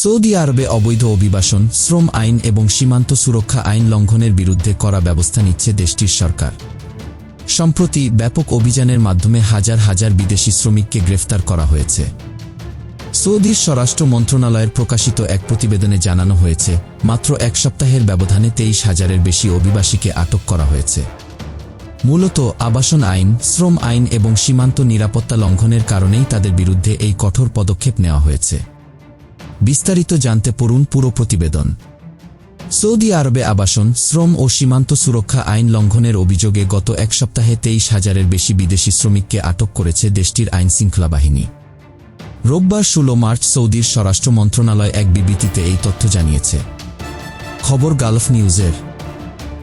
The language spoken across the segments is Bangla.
সৌদি আরবে অবৈধ অভিবাসন, শ্রম আইন এবং সীমান্ত সুরক্ষা আইন লঙ্ঘনের বিরুদ্ধে করা ব্যবস্থা নিচ্ছে দেশটির সরকার। সম্প্রতি ব্যাপক অভিযানের মাধ্যমে হাজার হাজার বিদেশি শ্রমিককে গ্রেফতার করা হয়েছে। সৌদির স্বরাষ্ট্র মন্ত্রণালয়ের প্রকাশিত এক প্রতিবেদনে জানানো হয়েছে, মাত্র এক সপ্তাহের ব্যবধানে তেইশ হাজারের বেশি অভিবাসীকে আটক করা হয়েছে। মূলত আবাসন আইন, শ্রম আইন এবং সীমান্ত নিরাপত্তা লঙ্ঘনের কারণেই তাদের বিরুদ্ধে এই কঠোর পদক্ষেপ নেওয়া হয়েছে। বিস্তারিত জানতে পড়ুন পুরো প্রতিবেদন। সৌদি আরবে আবাসন, শ্রম ও সীমান্ত সুরক্ষা আইন লঙ্ঘনের অভিযোগে গত এক সপ্তাহে তেইশ হাজারের বেশি বিদেশি শ্রমিককে আটক করেছে দেশটির আইন শৃঙ্খলা বাহিনী। রোববার ষোলো মার্চ সৌদির স্বরাষ্ট্র মন্ত্রণালয় এক বিবৃতিতে এই তথ্য জানিয়েছে। খবর গালফ নিউজের।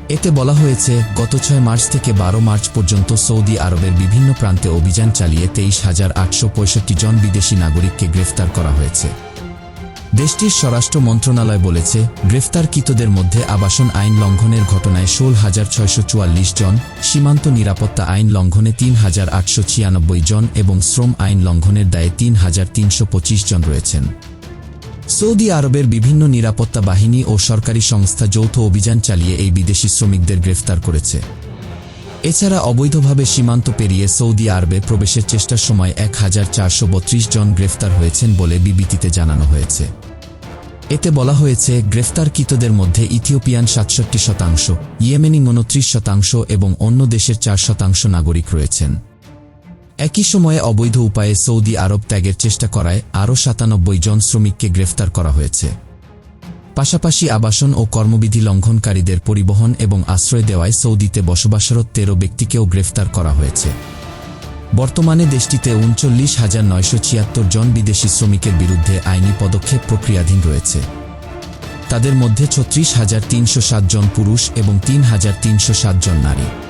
এতে বলা হয়েছে, গত ছয় মার্চ থেকে বারো মার্চ পর্যন্ত সৌদি আরবের বিভিন্ন প্রান্তে অভিযান চালিয়ে তেইশ হাজার আটশো জন বিদেশি নাগরিককে গ্রেফতার করা হয়েছে। দেশটির স্বরাষ্ট্র মন্ত্রণালয় বলেছে, গ্রেফতারকৃতদের মধ্যে আবাসন আইন লঙ্ঘনের ঘটনায় ষোল হাজার ছয়শো চুয়াল্লিশ জন, সীমান্ত নিরাপত্তা আইন লঙ্ঘনে তিন হাজার আটশো ছিয়ানব্বই জন এবং শ্রম আইন লঙ্ঘনের দায়ে তিন হাজার তিনশো পঁচিশ জন রয়েছেন। সৌদি আরবের বিভিন্ন নিরাপত্তা বাহিনী ও সরকারি সংস্থা যৌথ অভিযান চালিয়ে এই বিদেশি শ্রমিকদের গ্রেফতার করেছে। এছাড়া অবৈধভাবে সীমান্ত পেরিয়ে সৌদি আরবে প্রবেশের চেষ্টার সময় এক হাজার চারশো বত্রিশ জন গ্রেফতার হয়েছেন বলে বিবৃতিতে জানানো হয়েছে। এতে বলা হয়েছে, গ্রেফতারকৃতদের মধ্যে ইথিওপিয়ান সাতষট্টি শতাংশ, ইয়েমেনি উনত্রিশ শতাংশ এবং অন্য দেশের চার শতাংশ নাগরিক রয়েছেন। একই সময়ে অবৈধ উপায়ে সৌদি আরব ত্যাগের চেষ্টা করায় আরও সাতানব্বই জন শ্রমিককে গ্রেফতার করা হয়েছে। পাশাপাশি আবাসন ও কর্মবিধি লঙ্ঘনকারীদের পরিবহন এবং আশ্রয় দেওয়ায় সৌদিতে বসবাসরত তেরো ব্যক্তিকেও গ্রেফতার করা হয়েছে। বর্তমানে দেশটিতে উনচল্লিশ হাজার নয়শো ছিয়াত্তর জন বিদেশি শ্রমিকের বিরুদ্ধে আইনি পদক্ষেপ প্রক্রিয়াধীন রয়েছে। তাদের মধ্যে ছত্রিশ হাজার তিনশো জন পুরুষ এবং তিন হাজার তিনশো জন নারী।